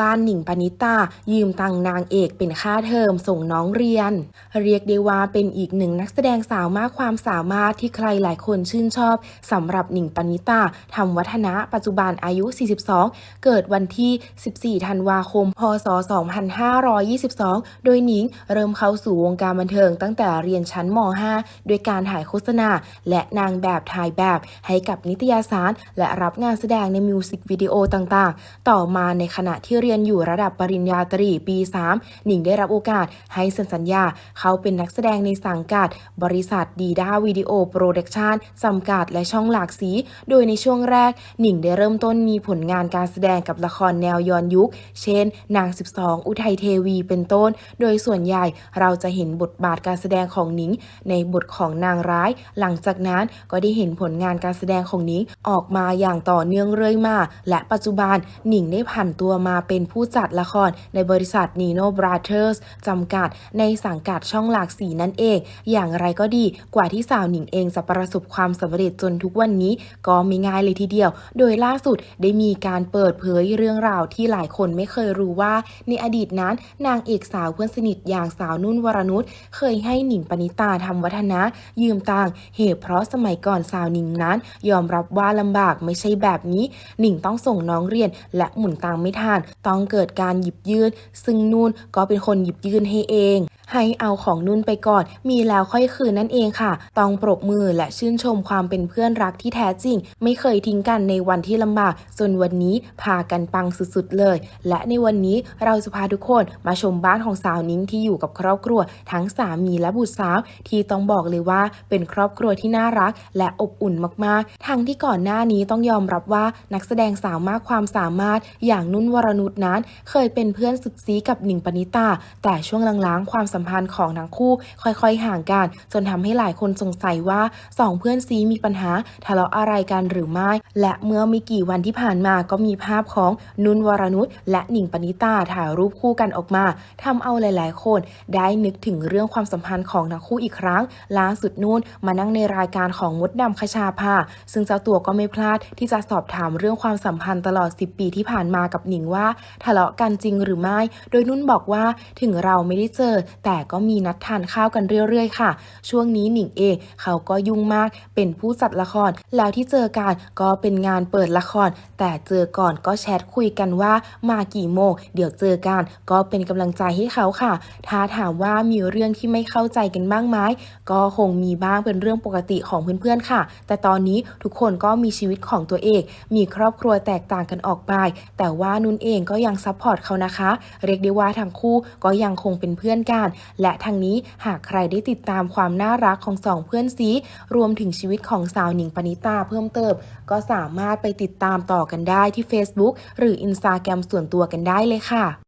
บ้านหนิงปณิตา ยืมตังนางเอกเป็นค่าเทอมส่งน้องเรียน เรียกได้ว่าเป็นอีกหนึ่งนักแสดงสาวมากความสามารถที่ใครหลายคนชื่นชอบสำหรับหนิงปณิตาทำวัฒนะปัจจุบันอายุ 42 เกิดวันที่ 14 ธันวาคม พศ 2522 โดยหนิงเริ่มเข้าสู่วงการบันเทิงตั้งแต่เรียนชั้นม .5 ด้วยการถ่ายโฆษณา และนางแบบถ่ายแบบให้กับนิตยสาร และรับงานแสดงในมิวสิกวิดีโอต่างๆ ต่อมาในขณะที่รียนอยู่ระดับปริญญาตรีปี 3 หนิงได้รับโอกาสให้เซ็นสัญญา เขาเป็นนักแสดงในสังกัด บริษัทดีด้าวิดีโอโปรดักชันจำกัดและช่องหลากสี โดยในช่วงแรก หนิงได้เริ่มต้นมีผลงานการแสดงกับละครแนวย้อนยุค เช่น นาง 12 อุทัยเทวีเป็นต้น โดยส่วนใหญ่เราจะเห็นบทบาทการแสดงของหนิง ในบทของนางร้าย หลังจากนั้นก็ได้เห็นผลงานการแสดงของหนิงออกมาอย่างต่อเนื่องเรื่อยมา และปัจจุบันหนิงได้ผันตัวมาเป็นผู้จัดละครในบริษัท Nino Brothers จำกัด ในสังกัดช่องหลากสีนั่นเอง อย่างไรก็ดีกว่าที่สาวหนิงเองจะประสบความสำเร็จจนทุกวันนี้ ก็ไม่ง่ายเลยทีเดียว โดยล่าสุดได้มีการเปิดเผยเรื่องราวที่หลายคนไม่เคยรู้ว่า ในอดีตนั้น นางเอกสาวเพื่อนสนิทอย่างสาวนุ่นวรนุชเคยให้หนิงปณิตาทำวัฒนะ ยืมตังเหตุเพราะสมัยก่อนสาวหนิงนั้น ยอมรับว่าลำบากไม่ใช่แบบนี้หนิงต้องส่งน้องเรียนและหมุนตังไม่ทันต้องเกิดการหยิบยื่น ซึ่งนุ่นก็เป็นคนหยิบยื่นให้เอง ให้เอาของนุ่นไปก่อน มีแล้วค่อยคืนนั่นเองค่ะ ต้องปรบมือและชื่นชมความเป็นเพื่อนรักที่แท้จริง ไม่เคยทิ้งกันในวันที่ลำบาก จนวันนี้พากันปังสุดๆเลย และในวันนี้เราจะพาทุกคนมาชมบ้านของสาวนิ้งที่อยู่กับครอบครัว ทั้งสามีและบุตรสาว ที่ต้องบอกเลยว่าเป็นครอบครัวที่น่ารัก และอบอุ่นมากๆ ทั้งที่ก่อนหน้านี้ต้องยอมรับว่านักแสดงสาวมากความสามารถ อย่างนุ่นวรนุชนั้น เคยเป็นเพื่อนสุดซีกับหนิงปณิตาแต่ช่วงหลังๆความสัมพันธ์ของทั้งคู่ค่อยๆ ห่างกัน จนทำให้หลายคนสงสัยว่าสองเพื่อนซีมีปัญหาทะเลาะอะไรกันหรือไม่ และเมื่อไม่กี่วันที่ผ่านมาก็มีภาพของนุ่นวรนุชและหนิงปณิตาถ่ายรูปคู่กันออกมาทำเอาหลายๆ คน ได้นึกถึงเรื่องความสัมพันธ์ของทั้งคู่อีกครั้งล่าสุดนุ่นมานั่งในรายการของมดดำคชาภาซึ่งเจ้าตัวก็ไม่พลาดที่จะสอบถามเรื่องความสัมพันธ์ตลอด 10 ปีที่ผ่านมากับหนิงว่า ทะเลาะกันจริงหรือไม่ โดยนุ่นบอกว่าถึงเราไม่ได้เจอแต่ก็มีนัดทานข้าวกันเรื่อยๆ ค่ะ ช่วงนี้หนิงเองเขาก็ยุ่งมากเป็นผู้จัดละคร แล้วที่เจอกันก็เป็นงานเปิดละคร แต่เจอก่อนก็แชทคุยกันว่ามากี่โมงเดี๋ยวเจอกันก็เป็นกำลังใจให้เขาค่ะ ถ้าถามว่ามีเรื่องที่ไม่เข้าใจกันบ้างไหมก็คงมีบ้างเป็นเรื่องปกติของเพื่อนๆค่ะ แต่ตอนนี้ทุกคนก็มีชีวิตของตัวเอง มีครอบครัวแตกต่างกันออกไป แต่ว่านุ่นเองก็ยังซัพพอร์ตเขานะคะ เรียกได้ว่าทั้งคู่ก็ยังคงเป็นเพื่อนกันและทางนี้หากใครได้ติดตามความน่ารักของสองเพื่อนซีรวมถึงชีวิตของสาวหนิงปณิตาเพิ่มเติม ก็สามารถไปติดตามต่อกันได้ที่ Facebook หรือ Instagram ส่วนตัวกันได้เลยค่ะ